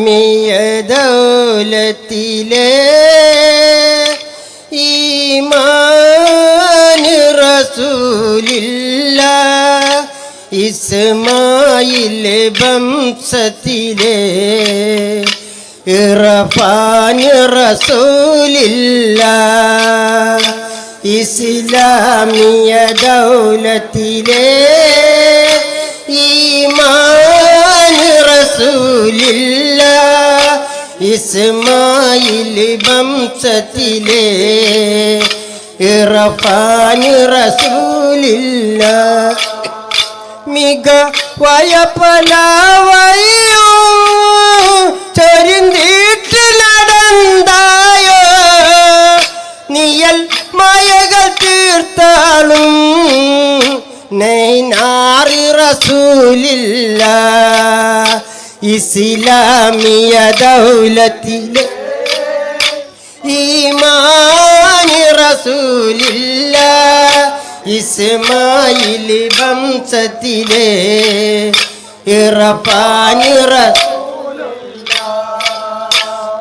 ഇസ്ലാമിയ ദൗലത്തിലെ ഈമാന് റസൂലില്ല. ഇസ്മായിൽ വംശത്തിലെ ഇറഫാന് റസൂലില്ല. ഇസ്ലാമിയ ദൗലത്തിലെ ഇസ്മായിൽ വംശത്തിലെ ഇറഫാന് റസൂലില്ല. മിക വയപ്പലവയോ ചൊരിന്തിട്ട് നടந்தாയോ നീയൽ മയകൾ തീർത്താളും നൈനാറി റസൂലില്ല. ഇസ്ലാമിയ ദൗലത്തിലെ ഈമാനി റസൂലില്ല ഇസ്മായിൽ വംശത്തിലെ ഇറപ്പാനി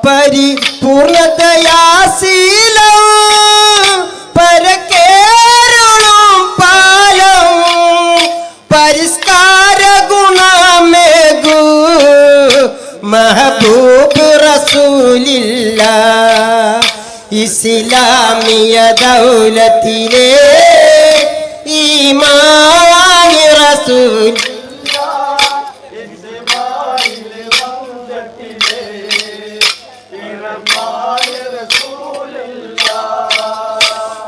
പരിപൂർണതയാശീലം ഇസ്ലാമിയ ദൗലത്തിലെ ഈമാനി റസൂൽ.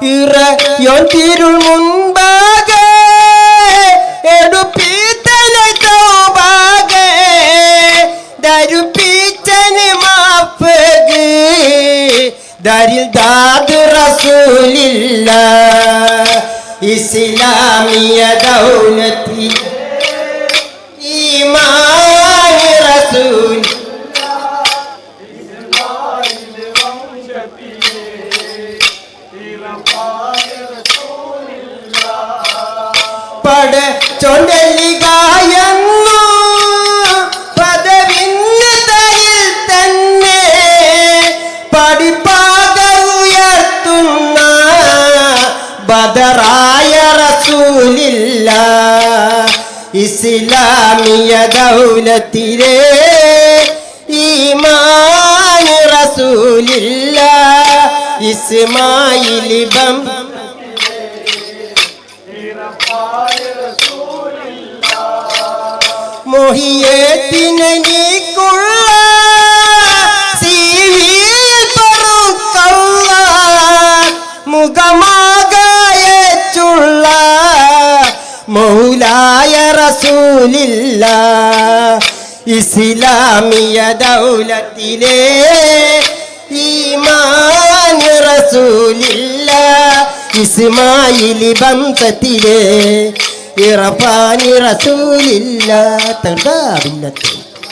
ഇറയോൻ തിരുൾ മുൻപാകെ ദരിൽ ദാദ് റസൂലില്ല ഇസ്ലാമിയ ദൗലത്തി. ഈമാനി റസൂൽ. പട ചൊണ്ടലികായെന്നു ബദറായ റസൂലില്ല ഇസ്ലാമിയ ദൗലത്തിലെ ഈമാൻ റസൂലില്ല ഇസ്മായിൽ ബം. മൗലായ റസൂലില്ല. ഇസ്ലാമിയ ദൗലത്തിലെ ഈമാൻ റസൂലില്ല. ഇസ്മായിലി ബന്ധത്തിലെ ഇറപ്പാനി റസൂലില്ല തടാവില്ലത്തെ